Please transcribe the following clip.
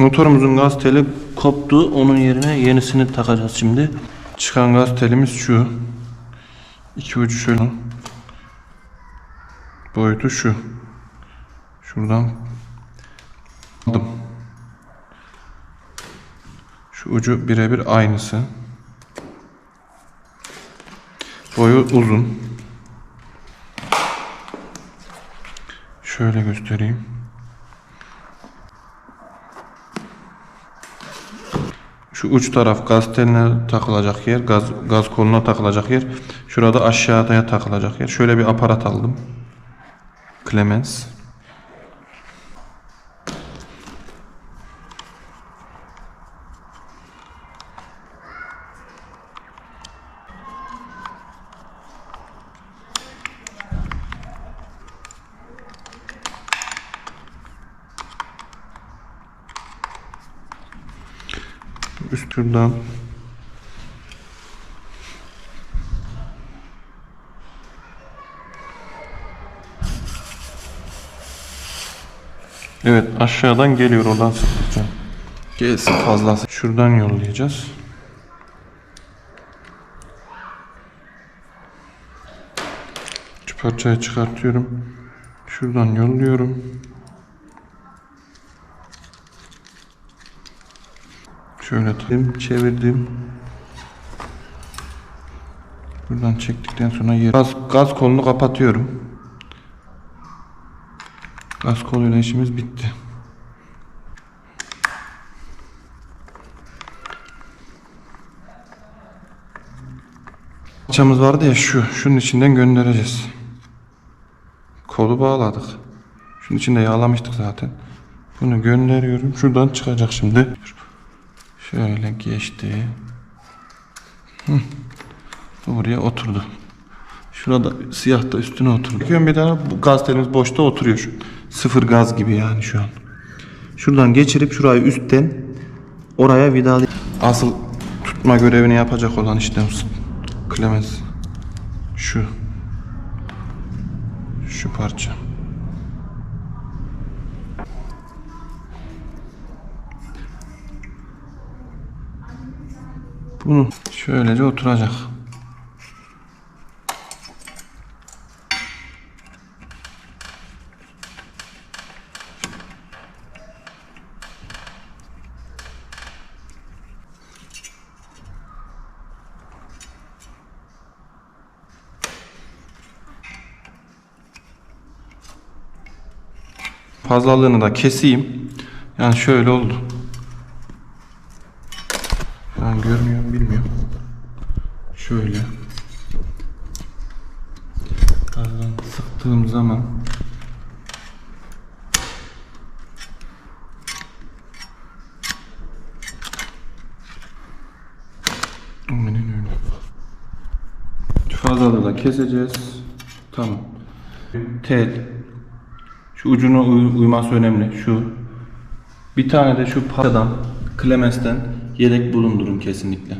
Motorumuzun gaz teli koptu. Onun yerine yenisini takacağız şimdi. Çıkan gaz telimiz şu. İki ucu şöyle. Boyutu şu. Şuradan aldım. Şu ucu birebir aynısı. Boyu uzun. Şöyle göstereyim. Şu uç taraf gaz teline takılacak yer, gaz gaz koluna takılacak yer. Şurada aşağıya takılacak yer. Şöyle bir aparat aldım. Clemens. Üst şuradan Evet aşağıdan geliyor oradan sıkacağım. Gelsin fazlası. Şuradan yollayacağız. Şu parçayı çıkartıyorum. Şuradan yolluyorum. Şöyle tutayım, çevirdim. Buradan çektikten sonra yer. Gaz, gaz kolunu kapatıyorum. Gaz koluyla işimiz bitti. Parçamız vardı ya şu, şunun içinden göndereceğiz. Kolu bağladık. Şunun içinde yağlamıştık zaten. Bunu gönderiyorum. Şuradan çıkacak şimdi. Şöyle geçti. Hı. Buraya oturdu. Şurada siyah da üstüne oturdu. Bakıyorum bir tane bu gaz telimiz boşta oturuyor. Sıfır gaz gibi yani şu an. Şuradan geçirip şurayı üstten oraya vidalı. Asıl tutma görevini yapacak olan işte Clemens. Şu. Şu parça. Bunu şöylece oturacak. Fazlalığını da keseyim. Yani şöyle oldu. Şu an görmüyor bilmiyorum. Şöyle. Gazdan sıktığım zaman fazlalığı da keseceğiz. Tamam. Tel. Şu ucuna uy- uyması önemli. Şu. Bir tane de şu parçadan, Clemens'ten yedek bulundurun kesinlikle.